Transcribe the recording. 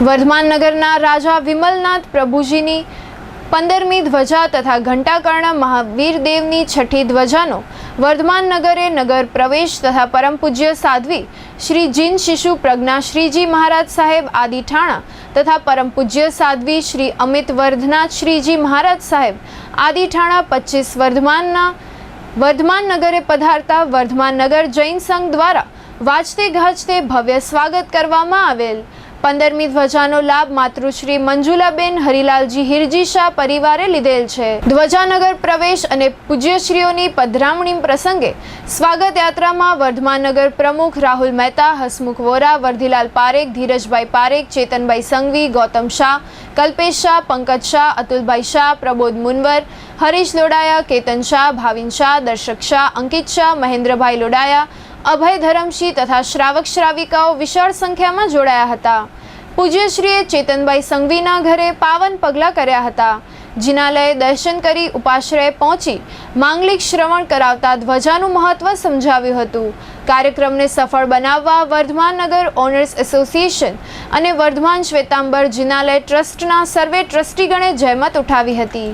વર્ધમાન નગરના રાજા વિમલનાથ પ્રભુજીની પંદરમી ધ્વજા તથા ઘંટાકર્ણ મહાવીર દેવની છઠ્ઠી ધ્વજાનો વર્ધમાન નગરે નગર પ્રવેશ તથા પરમ પૂજ્ય સાધ્વી શ્રી જીન શિશુ પ્રજ્ઞા શ્રીજી મહારાજ સાહેબ આદિ ઠાણા તથા પરમ પૂજ્ય સાધ્વી શ્રી અમિત વર્ધનાથ શ્રીજી મહારાજ સાહેબ આદિ ઠાણા પચીસ વર્ધમાનના વર્ધમાન નગરે પધારતા વર્ધમાન નગર જૈન સંઘ દ્વારા વાજતે ગાજતે ભવ્ય સ્વાગત કરવામાં આવેલ પંદરમી ધ્વજાનો લાભ માતૃશ્રી મંજુલાબેન હરિલાલજી હિરજી શાહ પરિવારે લીધેલ છે. ધ્વજાનગર પ્રવેશ અને પૂજ્યશ્રીઓની પધરામણી પ્રસંગે સ્વાગત યાત્રામાં વર્ધમાનગર પ્રમુખ રાહુલ મહેતા, હસમુખ વોરા, વર્ધીલાલ પારેખ, ધીરજભાઈ પારેખ, ચેતનભાઈ સંઘવી, ગૌતમ શાહ, કલ્પેશ શાહ, પંકજ શાહ, અતુલભાઈ શાહ, પ્રબોધ મુનવર, હરીશ લોડાયા, કેતન શાહ, ભાવિન શાહ, દર્શક શાહ, અંકિત શાહ, મહેન્દ્રભાઈ લોડાયા, અભય ધરમસિંહ તથા શ્રાવક શ્રાવિકાઓ વિશાળ સંખ્યામાં જોડાયા હતા. પૂજ્યશ્રીએ ચેતનભાઈ સંઘવીના ઘરે પાવન પગલાં કર્યા હતા. જિનાલયે દર્શન કરી ઉપાશ્રયે પહોંચી માંગલિક શ્રવણ કરાવતા ધ્વજાનું મહત્વ સમજાવ્યું હતું. કાર્યક્રમને સફળ બનાવવા વર્ધમાન નગર ઓનર્સ એસોસિએશન અને વર્ધમાન શ્વેતાંબર જિનાલય ટ્રસ્ટના સર્વે ટ્રસ્ટીગણે જહેમત ઉઠાવી હતી.